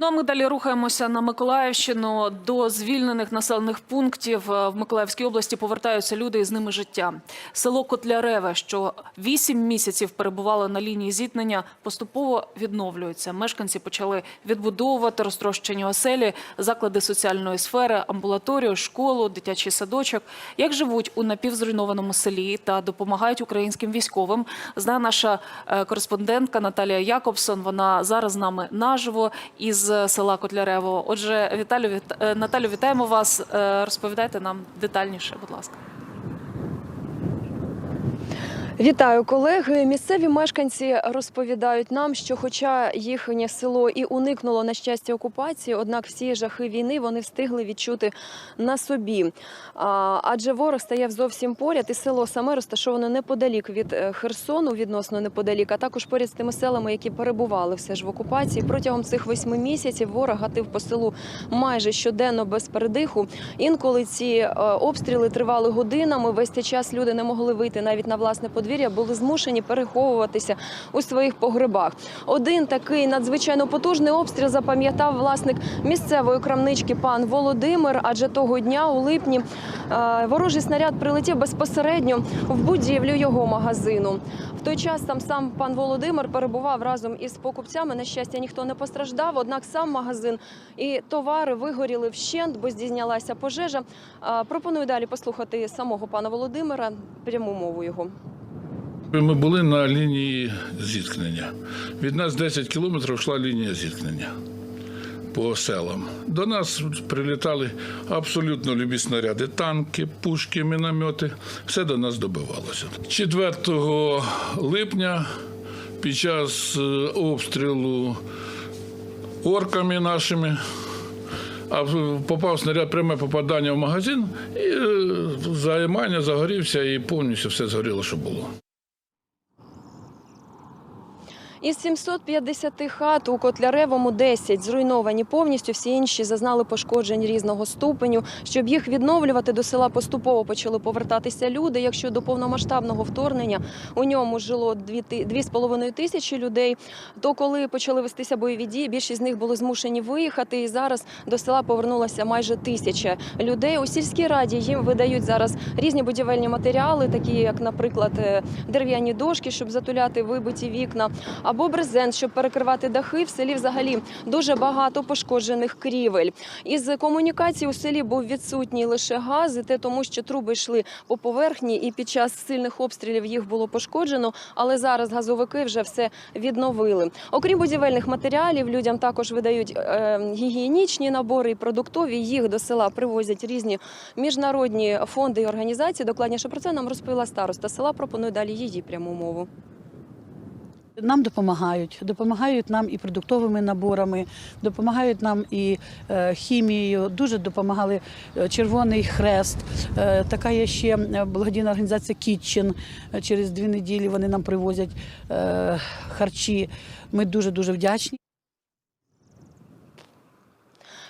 Ну а ми далі рухаємося на Миколаївщину. До звільнених населених пунктів е, в Миколаївській області повертаються люди і з ними життя. Село Котляреве, що вісім місяців перебувало на лінії зіткнення, поступово відновлюється. Мешканці почали відбудовувати розтрощені оселі, заклади соціальної сфери, амбулаторію, школу, дитячий садочок. Як живуть у напівзруйнованому селі та допомагають українським військовим, знає наша е, кореспондентка Наталія Якобсон. Вона зараз з нами наживо із села Котлярево. Отже, Віталю, віт... е, Наталю, вітаємо вас. Е, Розповідайте нам детальніше, будь ласка. Вітаю колеги. Місцеві мешканці розповідають нам, що, хоча їхнє село і уникнуло на щастя окупації, однак всі жахи війни вони встигли відчути на собі. Адже ворог стояв зовсім поряд, і село саме розташоване неподалік від е, Херсону, відносно неподалік, а також поряд з тими селами, які перебували все ж в окупації. Протягом цих восьми місяців ворог гатив по селу майже щоденно без передиху. Інколи ці е, обстріли тривали годинами. Весь цей час люди не могли вийти навіть на власне подвір'я, були змушені переховуватися у своїх погребах. Один такий надзвичайно потужний обстріл запам'ятав власник місцевої крамнички пан Володимир. Адже того дня у липні е, ворожий снаряд прилетів безпосередньо в будівлю його магазину. В той час там сам пан Володимир перебував разом із покупцями. На щастя, ніхто не постраждав. Однак сам магазин і товари вигоріли вщент, бо здійнялася пожежа. Е, Пропоную далі послухати самого пана Володимира пряму мову його. Ми були на лінії зіткнення. Від нас 10 кілометрів йшла лінія зіткнення по селам. До нас прилітали абсолютно любі снаряди, танки, пушки, міномети. Все до нас добивалося. 4 липня під час е, обстрілу орками нашими. А попав снаряд пряме попадання в магазин, і е, займання загорівся, і повністю все згоріло, що було. Із 750 хат у Котляревому 10 зруйновані повністю, всі інші зазнали пошкоджень різного ступеню. Щоб їх відновлювати, до села поступово почали повертатися люди. Якщо до повномасштабного вторгнення у ньому жило 2,5 тисячі людей, то коли почали вестися бойові дії, більшість з них були змушені виїхати. І зараз до села повернулося майже тисяча людей. У сільській раді їм видають зараз різні будівельні матеріали, такі як, наприклад, е, дерев'яні дошки, щоб затуляти вибиті вікна або брезент, щоб перекривати дахи. В селі взагалі дуже багато пошкоджених крівель. Із комунікації у селі був відсутній лише газ, і те тому, що труби йшли по поверхні, і під час сильних обстрілів їх було пошкоджено. Але зараз газовики вже все відновили. Окрім будівельних матеріалів, людям також видають е, гігієнічні набори і продуктові. Їх до села привозять різні міжнародні фонди і організації. Докладніше про це нам розповіла староста села. Пропоную далі її пряму мову. Нам допомагають, допомагають нам і продуктовими наборами, допомагають нам і е, хімією. Дуже допомагали е, Червоний Хрест. Е, така є ще благодійна організація Кітчен. Через дві неділі вони нам привозять харчі. Ми дуже дуже вдячні.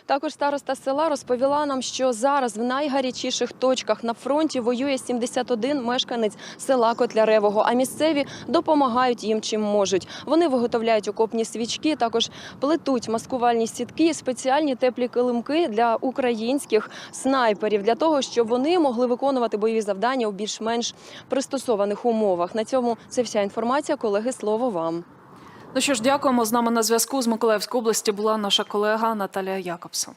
Також староста села розповіла нам, що зараз в найгарячіших точках на фронті воює 71 мешканець села Котляревого, а місцеві допомагають їм чим можуть. Вони виготовляють окопні свічки, також плетуть маскувальні сітки, спеціальні теплі килимки для українських снайперів, для того, щоб вони могли виконувати бойові завдання у більш-менш пристосованих умовах. На цьому це вся інформація. Колеги, слово вам. Ну що ж, дякуємо. З нами на зв'язку з Миколаївської області була наша колега Наталія Якобсон.